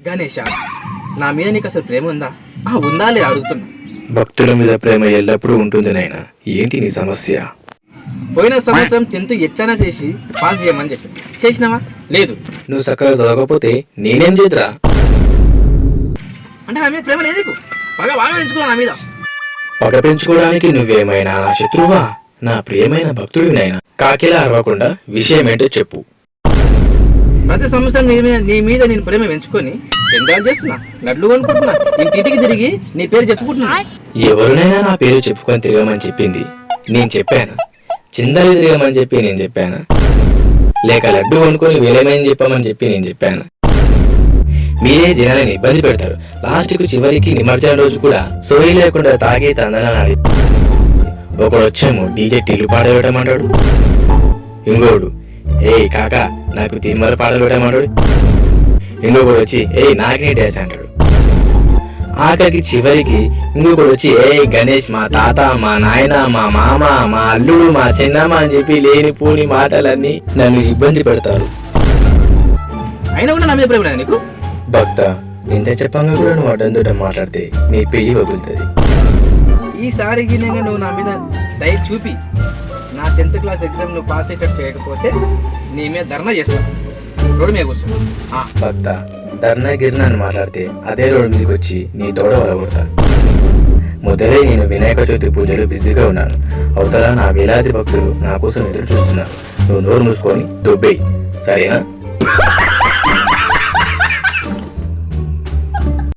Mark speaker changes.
Speaker 1: గణేష నా మీద నీకు అసలు ప్రేమ ఉందా? ఆ, ఉందా లేదా అడుగుతున్నా.
Speaker 2: భక్తుల మీద ప్రేమ ఎల్లప్పుడూ ఉంటుంది నాయన. ఏంటి నీ సమస్య?
Speaker 1: పోయిన సంవత్సరం టెన్త్ ఎట్లైనా చేసి పాస్ చేయమని చెప్పి. చేసినావా? లేదు.
Speaker 2: నువ్వు చక్కగా చదవకపోతే నేనేం చేతురా
Speaker 1: అంటే నా మీద ప్రేమ లేదు నీకు. బాగా బాగా పెంచుకున్నా నా మీద.
Speaker 2: పగ పెంచుకోవడానికి నువ్వేమైనా నా శత్రువా? నా ప్రియమైన భక్తుడి నాయన. కాకిలా అరవకుండా విషయం ఏంటో చెప్పు.
Speaker 1: ప్రతి సంవత్సరం నీ మీద నీ మీద నేను ప్రేమ పెంచుకొని ఎంజాయ్ చేస్తున్నా లడ్లు కొనుక్కుంటున్నా ఇంటింటికి తిరిగి నీ పేరు చెప్పుకుంటున్నా.
Speaker 2: ఎవరినైనా నా పేరు చెప్పుకొని తిరగమని చెప్పింది. నేను చెప్పాను. చిందలు తిరగమని చెప్పి నేను చెప్పాను. లేక లడ్డు కొనుక్కొని వేలేమని చెప్పమని చెప్పి నేను చెప్పాను. మీరే జనాలని ఇబ్బంది పెడతారు. లాస్ట్కు చివరికి నిమజ్జనం రోజు కూడా సోయి లేకుండా తాగే తందనాలి ఒకడు వచ్చేమో డీజే టిల్లు పాట పెట్టమంటాడు ఇంకోడు ఏయ్ కాకా నాకు తిమ్మల పాటలు పెట్టమంటాడు ఇంకొకడు వచ్చి ఏయ్ నాకే డ్యాన్స్ అంటాడు. ఆఖరికి చివరికి ఇంకొకడు వచ్చి ఏ గణేష్ మా తాత మా నాయన మా మామ మా అల్లుడు మా చిన్నమ్మ అని చెప్పి లేనిపోని మాటలన్నీ నన్ను ఇబ్బంది పెడతారు.
Speaker 1: అయినా కూడా నా మీద ప్రేమ నీకు?
Speaker 2: భక్త ఇంత చెప్పంగా కూడా నువ్వు అడ్డంతో మాట్లాడితే నీ పెయ్యి వగులుతుంది.
Speaker 1: ఈసారి గిన్నెగా నువ్వు నా మీద దయ చూపి నా టెన్త్ క్లాస్ ఎగ్జామ్ నువ్వు పాస్ అయ్యేటట్టు చేయకపోతే నీ మీద ధర్నా చేస్తా. రోడ్డు మీద కూర్చో. ఆ,
Speaker 2: భక్త ధర్నా గిర్నా అని మాట్లాడితే అదే రోడ్డు మీదకి వచ్చి నీ తోడ వలగొడతా మొదలై నేను వినాయక చవితి పూజలు బిజీగా ఉన్నాను. అవతల నా వేలాది భక్తులు నా కోసం ఎదురు చూస్తున్నారు. నువ్వు నోరు మూసుకొని దొబ్బేయి. సరేనా?